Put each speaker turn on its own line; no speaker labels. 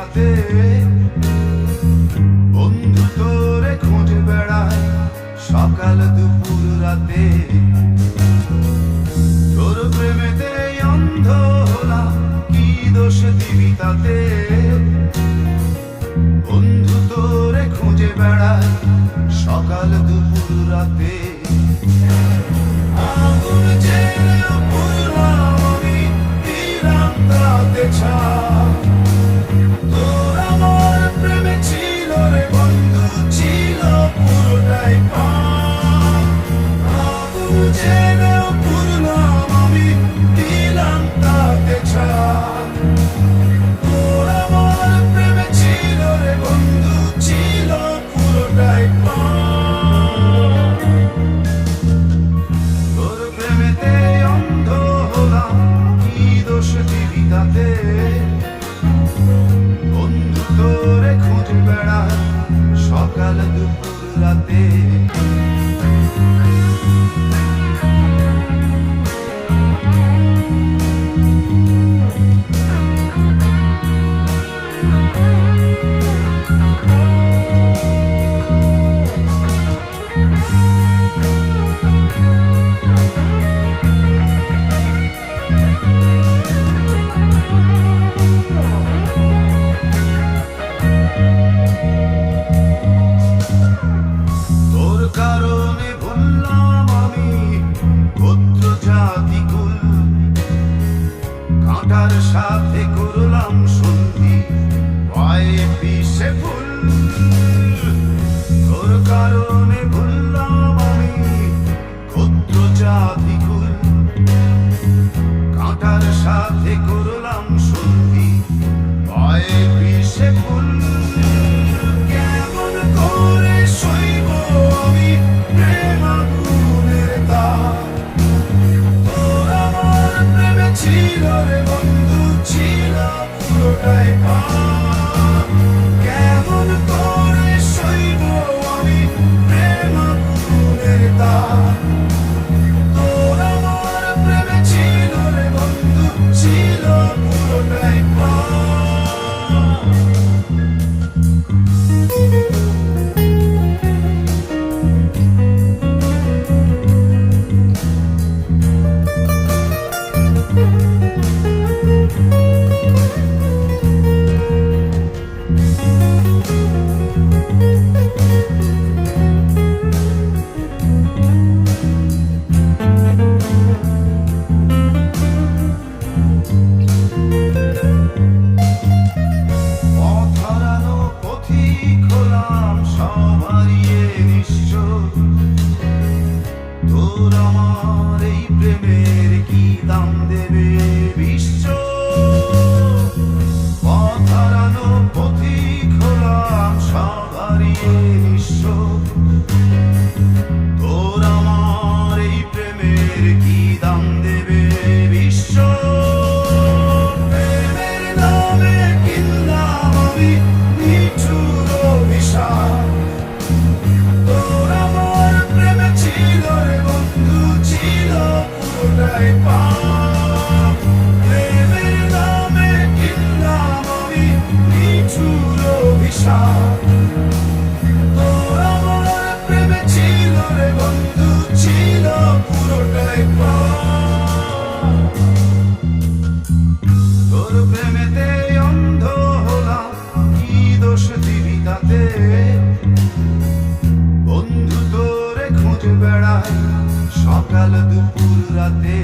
রাতে বন্ধু তোরে খুঁজে বেড়ায় সকাল দুপুর রাতে। তোর প্রেমেতে অন্ধ হলা কি দোষ দিবি তাতে? বন্ধু তোরে খুঁজে বেড়ায় সকাল দুপুর রাতে। আগুন জেলে কি দোষ দিবি তাতে বন্ধু তোরে খুঁজ বেড়া সকাল দুপুর রাতে জীবনে ভুললাম ক্ষুদ্র জাতি কুল কাঁটার সাথে করলাম সন্ধি পায়ে হারিয়ে নিশ্চ তোর আমার এই প্রেমের কি দাম দেবে? কাল দুপুর রাতে